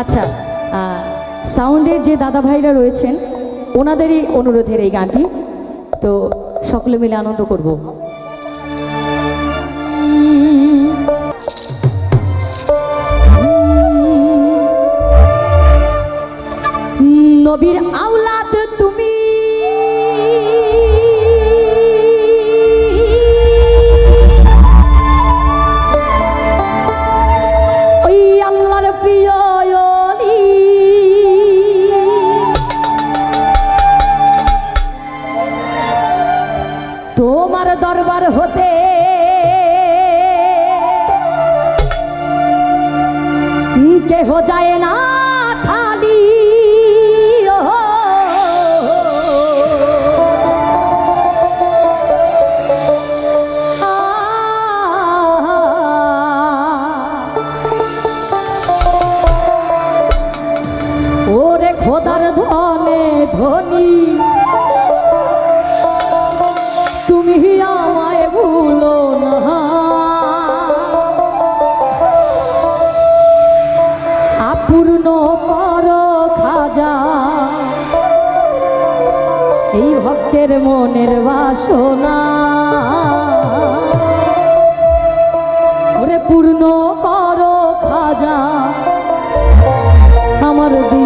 আচ্ছা সাউন্ডের যে দাদা ভাইরা রয়েছেন, ওনাদেরই অনুরোধের এই গানটি। তো সকলে মিলে আনন্দ করব। নবীর আওলাদ তুমি তোমার দরবার হতে কেহ যায় না খালি। ওরে খোদার ধনে ধনী এই ভক্তের মনের বাসনা। পূর্ণ কর খাজা আমার দিলের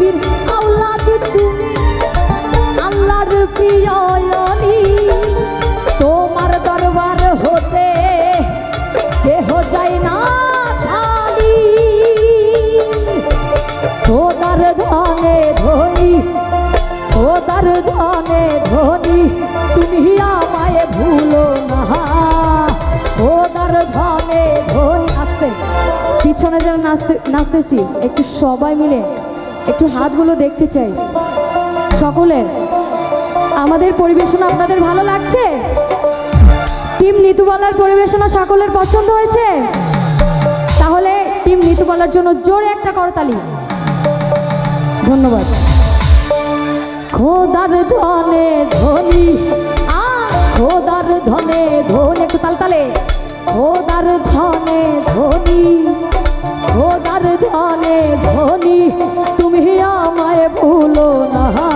নবীর আওলাদ তুমি, আল্লাহর প্রিয় অলি। তোমার দরবার হতে কেহ যায় না খালি। খোদার ধনে ধনী, খোদার ধনে ধনী, তুমি আমায় ভুলো না। খোদার ধনে ধনী, আসতে। পিছনে যারা নাচতে নাচতেছি, একটু সবাই মিলে একটু হাতগুলো দেখতে চাই। সকলের, আমাদের পরিবেশনা আপনাদের ভালো লাগছে? টিম নিতুবালার পরিবেশনা সকলের পছন্দ হয়েছে? তাহলে টিম নিতুবালার জন্য জোরে একটা করতালি। ধন্যবাদ। খোদার ধনে ধনী আ, খোদার ধনে ধনী একটু তালতালে। খোদার ধনে ধনী খোদার ধনে ধনী তুমি আমায় ভুলো না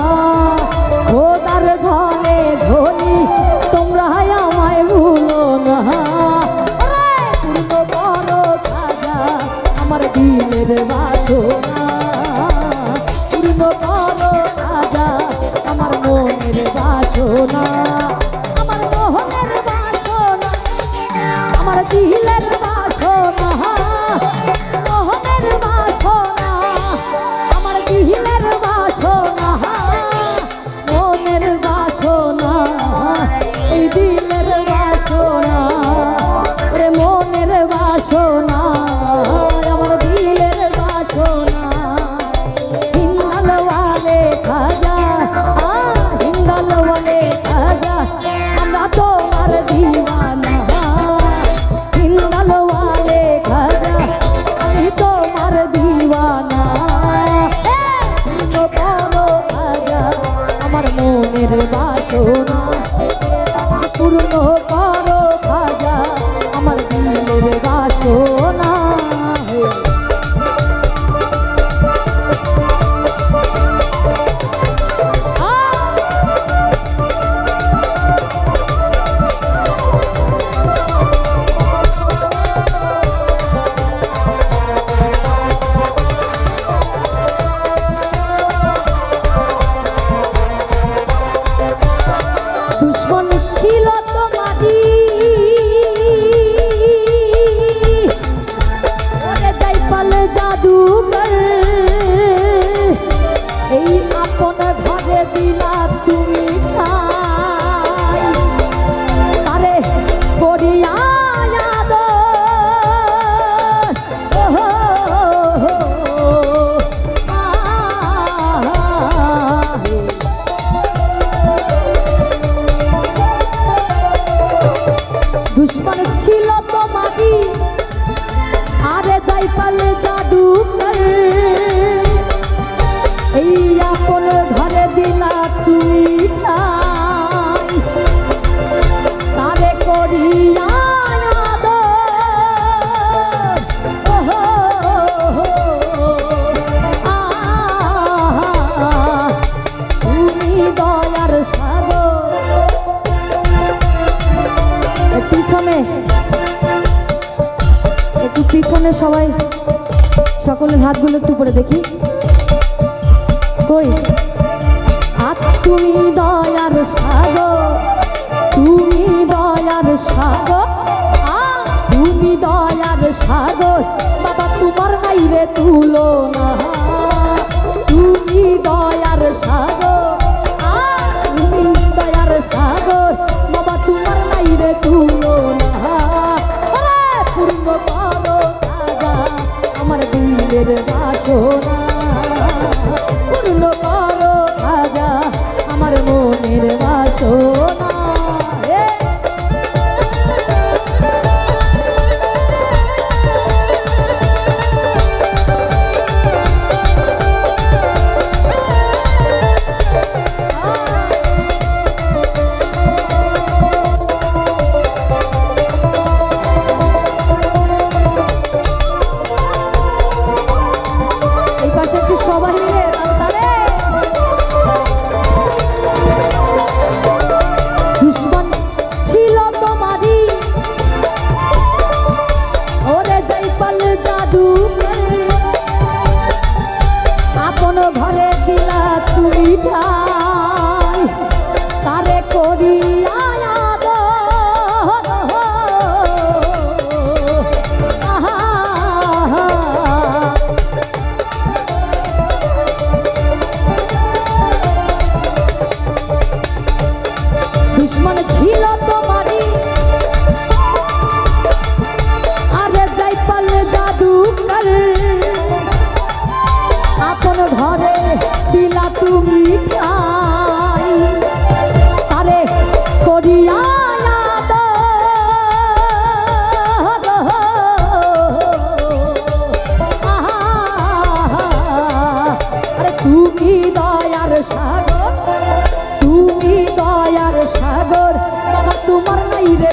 একটু পিছনে সবাই। সকলের হাতগুলো একটু করে দেখি। কই? হাত তুমি দয়ার সাগর, তুমি দয়ার সাগর আ তুমি দয়ার সাগর। বাবা, তোমার বাইরে তুলো না। তুমি দয়ার সাগর। মনের বাসনা আপন ঘরে দিলা তুমি আরে করিয়া দয়ার সাগর, তুমি দয়ার সাগর। বাবা, তোমার নাই রে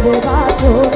বাঁধন